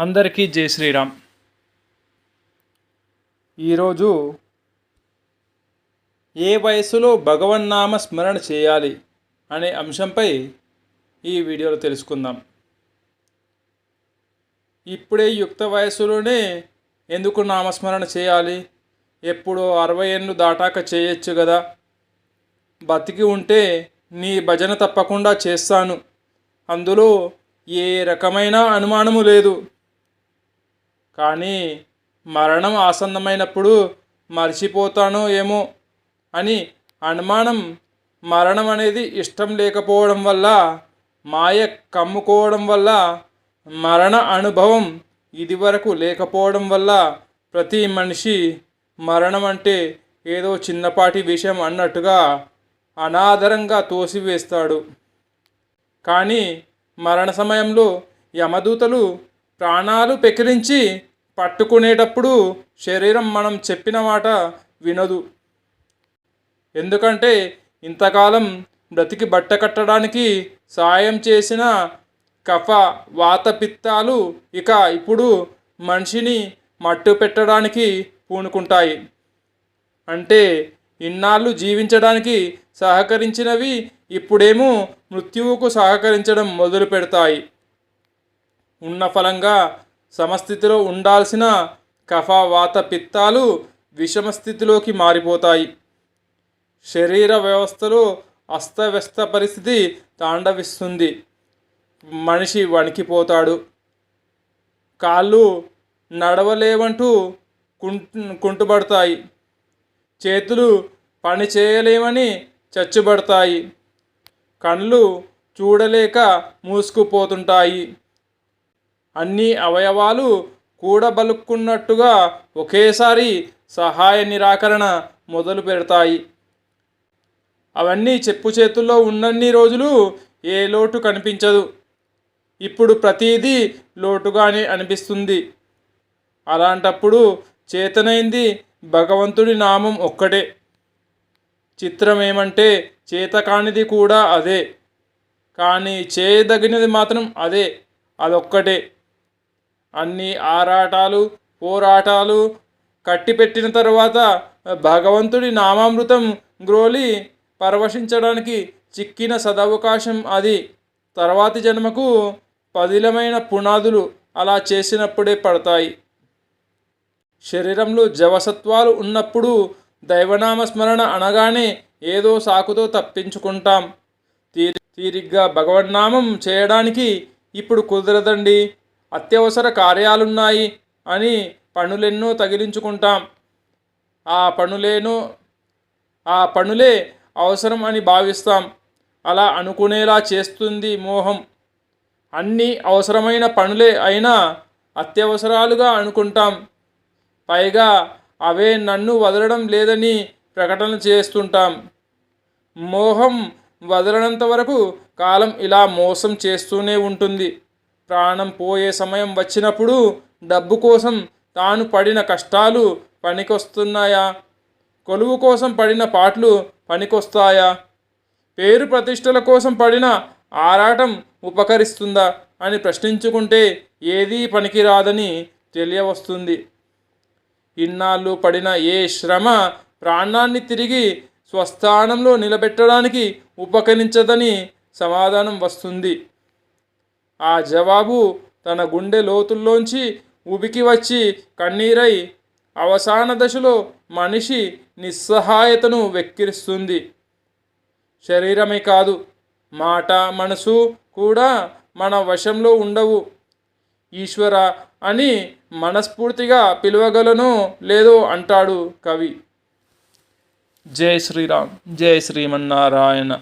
అందరికీ జై శ్రీరామ్. ఈరోజు ఏ వయసులో భగవన్నామ స్మరణ చేయాలి అనే అంశంపై ఈ వీడియోలో తెలుసుకుందాం. ఇప్పుడే యుక్త వయసులోనే ఎందుకు నామస్మరణ చేయాలి? ఎప్పుడో అరవై ఏళ్ళు దాటాక చేయొచ్చు కదా బతికి ఉంటే నీ భజన తప్పకుండా చేస్తాను. అందులో ఏ రకమైన అనుమానము లేదు. కానీ మరణం ఆసన్నమైనప్పుడు మర్చిపోతానో ఏమో అని అనుమానం మరణం అనేది ఇష్టం లేకపోవడం వల్ల మాయ కమ్ముకోవడం వల్ల మరణ అనుభవం ఇదివరకు లేకపోవడం వల్ల ప్రతి మనిషి మరణం అంటే ఏదో చిన్నపాటి విషయం అన్నట్టుగా అనాదరంగా తోసివేస్తాడు. కానీ మరణ సమయంలో యమదూతలు ప్రాణాలు పెకిలించి పట్టుకునేటప్పుడు శరీరం మనం చెప్పిన మాట వినదు. ఎందుకంటే ఇంతకాలం బ్రతికి బట్ట కట్టడానికి సాయం చేసిన కఫ వాత పిత్తాలు ఇక ఇప్పుడు మనిషిని మట్టు పెట్టడానికి పూనుకుంటాయి. అంటే ఇన్నాళ్ళు జీవించడానికి సహకరించినవి ఇప్పుడేమో మృత్యువుకు సహకరించడం మొదలు పెడతాయి ఉన్న ఫలంగా సమస్థితిలో ఉండాల్సిన కఫ వాత పిత్తాలు విషమ స్థితిలోకి మారిపోతాయి. శరీర వ్యవస్థలో అస్తవ్యస్త పరిస్థితి తాండవిస్తుంది. మనిషి వణికిపోతాడు. కాళ్ళు నడవలేవంటూ కుంటుబడతాయి కుంటుపడతాయి. చేతులు పని చేయలేమని చచ్చుబడతాయి. కళ్ళు చూడలేక మూసుకుపోతుంటాయి. అన్ని అవయవాలు కూడబలుక్కున్నట్టుగా ఒకేసారి సహాయ నిరాకరణ మొదలు పెడతాయి. అవన్నీ చెప్పు చేతుల్లో ఉన్నన్ని రోజులు ఏ లోటు కనిపించదు. ఇప్పుడు ప్రతిదీ లోటుగానే అనిపిస్తుంది. అలాంటప్పుడు చేతనైంది భగవంతుడి నామం ఒక్కటే. చిత్రం ఏమంటే చేతకానిది కూడా అదే. కానీ చేయదగినది మాత్రం అదే అదొక్కటే. అన్ని ఆరాటాలు పోరాటాలు కట్టిపెట్టిన తర్వాత భగవంతుడి నామామృతం గ్రోలి పరవశించడానికి చిక్కిన సదవకాశం అది. తర్వాతి జన్మకు పదిలమైన పునాదులు అలా చేసినప్పుడే పడతాయి. శరీరంలో జవసత్వాలు ఉన్నప్పుడు దైవనామ స్మరణ అనగానే ఏదో సాకుతో తప్పించుకుంటాం. తీరి తీరిగ్గా భగవన్నామం చేయడానికి ఇప్పుడు కుదరదండి. అత్యవసర కార్యాలున్నాయి అని పనులెన్నో తగిలించుకుంటాం. ఆ పనులేనో ఆ పనులే అవసరం అని భావిస్తాం. అలా అనుకునేలా చేస్తుంది మోహం. అన్నీ అవసరమైన పనులే అయినా అత్యవసరాలుగా అనుకుంటాం. పైగా అవే నన్ను వదలడం లేదని ప్రకటన చేస్తుంటాం. మోహం వదలనంత వరకు కాలం ఇలా మోసం చేస్తూనే ఉంటుంది. ప్రాణం పోయే సమయం వచ్చినప్పుడు డబ్బు కోసం తాను పడిన కష్టాలు పనికొస్తున్నాయా? కొలువు కోసం పడిన పాటలు పనికొస్తాయా? పేరు ప్రతిష్టల కోసం పడిన ఆరాటం ఉపకరిస్తుందా అని ప్రశ్నించుకుంటే ఏదీ పనికిరాదని తెలియవస్తుంది. ఇన్నాళ్ళు పడిన ఏ శ్రమ ప్రాణాన్ని తిరిగి స్వస్థానంలో నిలబెట్టడానికి ఉపకరించదని సమాధానం వస్తుంది. ఆ జవాబు తన గుండె లోతుల్లోంచి ఉబికి వచ్చి కన్నీరై అవసాన దశలో మనిషి నిస్సహాయతను వెక్కిరిస్తుంది. శరీరమే కాదు మాట మనసు కూడా మన వశంలో ఉండవు. ఈశ్వర అని మనస్ఫూర్తిగా పిలవగలను లేదో అంటాడు కవి. జై శ్రీరామ్ జై శ్రీమన్నారాయణ.